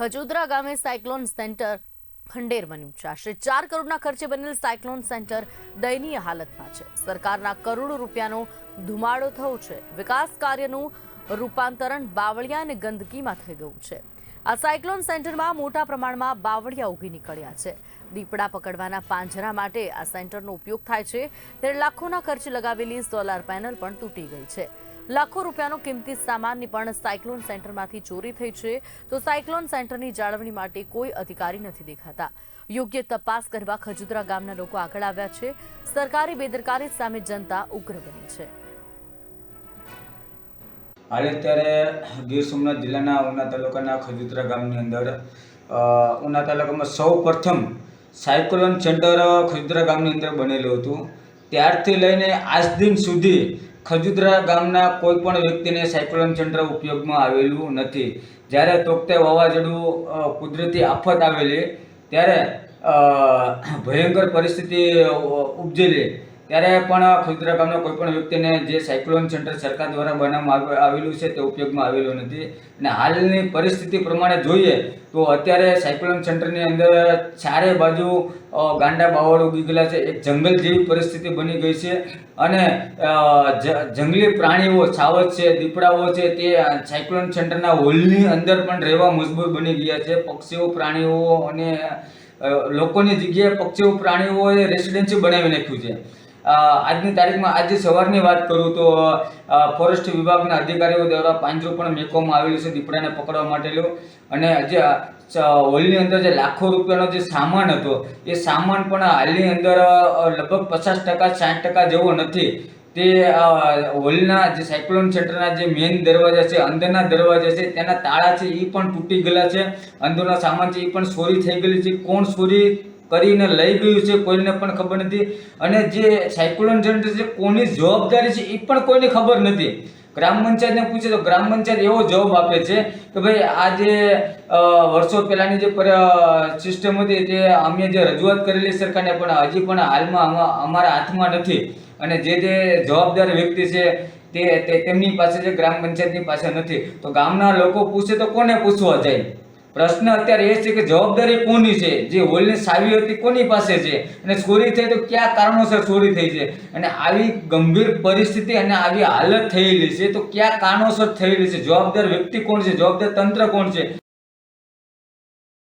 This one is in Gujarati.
ખજોદરા ગામે સાયક્લોન સેન્ટર ખંડેર બન્યું છે. આશરે ચાર કરોડના ખર્ચે બનેલ સાયક્લોન સેન્ટર દયનીય હાલતમાં છે. સરકારના કરોડો રૂપિયાનો ધુમાડો થયો છે. વિકાસ કાર્યનું રૂપાંતરણ બાવળિયા અને ગંદકીમાં થઈ ગયું છે. આ સાયક્લોન સેન્ટરમાં મોટા પ્રમાણમાં બાવળિયા ઉગી નીકળ્યા છે. દીપડા પકડવાના પાંજરા માટે આ સેન્ટરનો ઉપયોગ થાય છે. ત્યારે લાખોના ખર્ચે લગાવેલી સોલાર પેનલ પણ તૂટી ગઈ છે. લાખો રૂપિયાનો કિંમતી સામાનની પણ સાયક્લોન સેન્ટરમાંથી ચોરી થઈ છે. તો સાયક્લોન સેન્ટરની જાળવણી માટે કોઈ અધિકારી નથી દેખાતા. યોગ્ય તપાસ કરવા ખજુદરા ગામના લોકો આગળ આવ્યા છે. સરકારી બેદરકારી સામે જનતા ઉગ્ર બની છે. હાલ અત્યારે ગીર સોમનાથ જિલ્લાના ઉના તાલુકાના ખજુદરા ગામની અંદર ઉના તાલુકામાં સૌ પ્રથમ સાયક્લોન સેન્ટર ખજુદરા ગામની અંદર બનેલું હતું. ત્યારથી લઈને આજ દિન સુધી ખજૂતરા ગામના કોઈ પણ વ્યક્તિને સાયક્લોન સેન્ટર ઉપયોગમાં આવેલું નથી. જ્યારે તોકતે વાવાઝોડું કુદરતી આફત આવેલી, ત્યારે ભયંકર પરિસ્થિતિ ઉપજેલી. ત્યારે પણ ખુદરા ગામના કોઈ પણ વ્યક્તિને જે સાયક્લોન સેન્ટર સરકાર દ્વારા બનાવવામાં આવેલું છે તે ઉપયોગમાં આવેલું નથી. અને હાલની પરિસ્થિતિ પ્રમાણે જોઈએ તો અત્યારે સાયક્લોન સેન્ટરની અંદર ચારે બાજુ ગાંડા, બાવળ ઉગી ગયેલા છે, એક જંગલ જેવી પરિસ્થિતિ બની ગઈ છે. અને જંગલી પ્રાણીઓ છાવત છે, દીપડાઓ છે તે સાયક્લોન સેન્ટરના હોલની અંદર પણ રહેવા મજબૂર બની ગયા છે. પક્ષીઓ, પ્રાણીઓ અને લોકોની જગ્યાએ પક્ષીઓ, પ્રાણીઓએ રેસિડેન્સી બનાવી નાખ્યું છે. આજની તારીખમાં આજે સવારની વાત કરું તો ફોરેસ્ટ વિભાગના અધિકારીઓ દ્વારા પાંજરું પણ મેકવામાં આવેલું છે, દીપડાને પકડવા માટેનું અને જે હોલની અંદર જે લાખો રૂપિયાનો જે સામાન હતો, એ સામાન પણ હાલની અંદર લગભગ પચાસ ટકા, સાઠ ટકા જેવો નથી. તે હોલના જે સાયક્લોન સેન્ટરના જે મેઇન દરવાજા છે, અંદરના દરવાજા છે, તેના તાળા છે એ પણ તૂટી ગયેલા છે. અંદરનો સામાન છે એ પણ ચોરી થઈ ગયેલી છે. કોણ ચોરી કરીને લઈ ગયું છે, કોઈને પણ ખબર નથી. અને જે સાયક્લોન સેન્ટર છે, કોની જવાબદારી છે એ પણ કોઈને ખબર નથી. ગ્રામ પંચાયતને પૂછે તો ગ્રામ પંચાયત એવો જવાબ આપે છે કે ભાઈ આ જે વર્ષો પહેલાની જે સિસ્ટમ હતી તે અમે જે રજૂઆત કરેલી સરકારને પણ હજી પણ હાલમાં અમા- અમારા હાથમાં નથી. અને જે જે જવાબદાર વ્યક્તિ છે તે તેમની પાસે છે, ગ્રામ પંચાયતની પાસે નથી. તો ગામના લોકો પૂછે તો કોને પૂછવા જાય? પ્રશ્ન અત્યારે એ છે કે જવાબદારી કોની છે? જે હોલની સાવી હતી કોની પાસે છે? અને ચોરી થઈ તો કયા કારણોસર ચોરી થઈ છે? અને આવી ગંભીર પરિસ્થિતિ અને આવી હાલત થયેલી છે તો કયા કારણોસર થયેલી છે? જવાબદાર વ્યક્તિ કોણ છે? જવાબદાર તંત્ર કોણ છે?